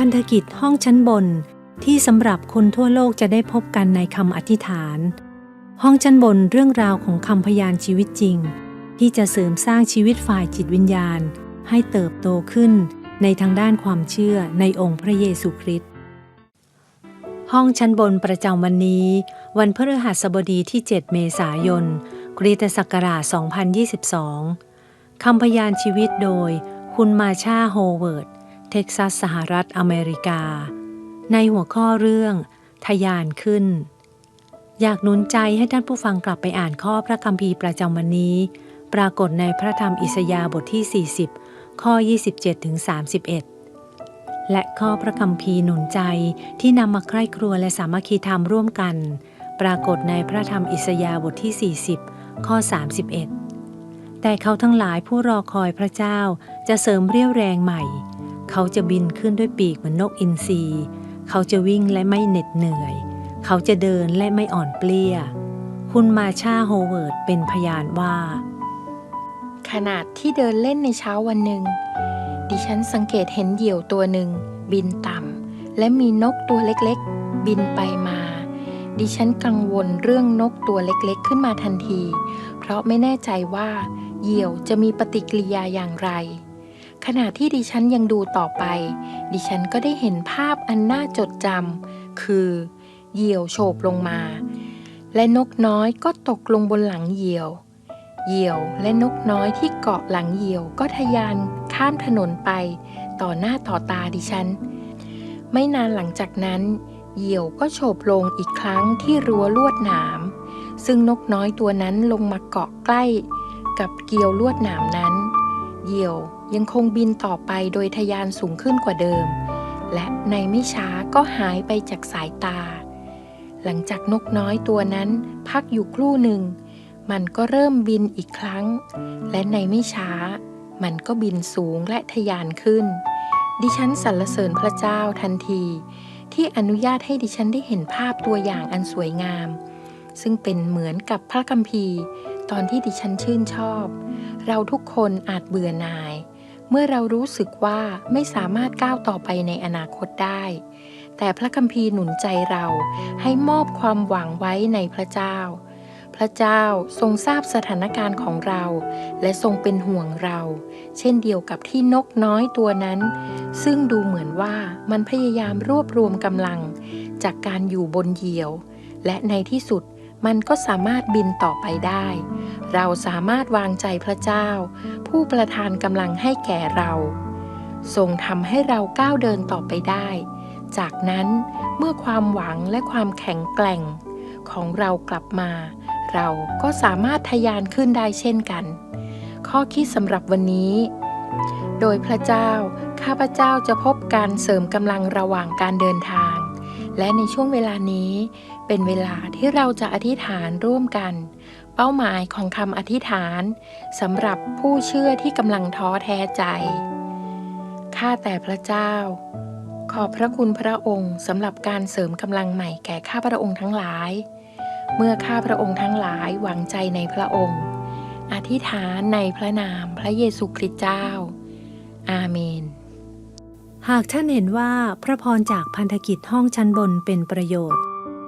พันธกิจห้องชั้นบนที่สำหรับคนทั่วโลกจะได้พบกันในคำอธิษฐาน ห้องชั้นบนเรื่องราวของคำพยานชีวิตจริง ที่จะเสริมสร้างชีวิตฝ่ายจิตวิญญาณ ให้เติบโตขึ้นในทางด้านความเชื่อในองค์พระเยซูคริสต์ห้องชั้นบนประจำวันนี้ วันพฤหัสบดีที่ 7 เมษายนคริสตศักราช 2022 คำพยานชีวิตโดย คุณมาชาโฮเวิร์ด เท็กซัสสหรัฐอเมริกา ในหัวข้อเรื่องทะยานขึ้น อยากหนุนใจให้ท่านผู้ฟังกลับไปอ่านข้อพระคัมภีร์ประจำวันนี้ ปรากฏในพระธรรมอิสยาห์บทที่ 40 ข้อ 27ถึง31 และข้อพระคัมภีร์หนุนใจที่นำมาใคร่ครัวและสามัคคีธรรมร่วมกัน ปรากฏในพระธรรมอิสยาห์บทที่ 40 ข้อ 31แต่เขาทั้งหลายผู้รอคอยพระเจ้าจะเสริมเรี่ยวแรงใหม่ เขาจะบินขึ้นด้วยปีกเหมือนนกอินทรีเขาจะวิ่งและไม่เหน็ดเหนื่อย เขาจะเดินและไม่อ่อนเปลี้ย คุณมาชาโฮเวิร์ดเป็นพยานว่า ขนาดที่เดินเล่นในเช้าวันหนึ่ง ดิฉันสังเกตเห็นเหยี่ยวตัวหนึ่ง บินต่ำและมีนกตัวเล็กๆ บินไปมา ดิฉันกังวลเรื่องนกตัวเล็กๆ ขึ้นมาทันที เพราะไม่แน่ใจว่า เหยี่ยวจะมีปฏิกิริยาอย่างไร ขณะที่ดิฉันยังดูต่อไป ดิฉันก็ได้เห็นภาพอันน่าจดจำคือเหยี่ยวโฉบลงมา และนกน้อยก็ตกลงบนหลังเหยี่ยว เหยี่ยวและนกน้อยที่เกาะหลังเหยี่ยวก็ทะยานข้ามถนนไป ต่อหน้าต่อตาดิฉัน ไม่นานหลังจากนั้น เหยี่ยวก็โฉบลงอีกครั้งที่รั้วลวดหนาม ซึ่งนกน้อยตัวนั้นลงมาเกาะใกล้ กับเกลียวลวดหนามนั้น เหยี่ยว ยังคงบินต่อไปโดยทะยานสูงขึ้นกว่าเดิม และในไม่ช้าก็หายไปจากสายตา หลังจากนกน้อยตัวนั้นพักอยู่ครู่หนึ่ง มันก็เริ่มบินอีกครั้ง และในไม่ช้า มันก็บินสูงและทะยานขึ้น ดิฉันสรรเสริญพระเจ้าทันที ที่อนุญาตให้ดิฉันได้เห็นภาพตัวอย่างอันสวยงาม ซึ่งเป็นเหมือนกับพระคัมภีร์ ตอนที่ดิฉันชื่นชอบเราทุกคนอาจเบื่อหน่าย เมื่อเรารู้สึกว่าไม่สามารถก้าวต่อไปในอนาคตได้ แต่พระคัมภีร์หนุนใจเราให้มอบความหวังไว้ในพระเจ้า พระเจ้าทรงทราบสถานการณ์ของเรา และทรงเป็นห่วงเรา เช่นเดียวกับที่นกน้อยตัวนั้น ซึ่งดูเหมือนว่ามันพยายามรวบรวมกำลัง จากการอยู่บนเหยี่ยว และในที่สุด มันก็สามารถบินต่อไปได้ เราสามารถวางใจพระเจ้า ผู้ประทานกำลังให้แก่เรา ทรงทำให้เราก้าวเดินต่อไปได้ จากนั้นเมื่อความหวังและความแข็งแกร่ง ของเรากลับมา เราก็สามารถทะยานขึ้นได้เช่นกัน ข้อคิดสำหรับวันนี้ โดยพระเจ้า ข้าพเจ้าจะพบการเสริมกำลังระหว่างการเดินทาง และในช่วงเวลานี้ เป็นเวลาที่เราจะอธิษฐานร่วมกัน เป้าหมายของคำอธิษฐานสำหรับผู้เชื่อที่กำลังท้อแท้ใจ ข้าแต่พระเจ้า ขอบพระคุณพระองค์สำหรับการเสริมกำลังใหม่แก่ข้าพระองค์ทั้งหลาย เมื่อข้าพระองค์ทั้งหลายหวังใจในพระองค์ อธิษฐานในพระนามพระเยซูคริสต์เจ้า อาเมนหากท่านเห็นว่าพระพรจากพันธกิจห้องชั้นบนเป็นประโยชน์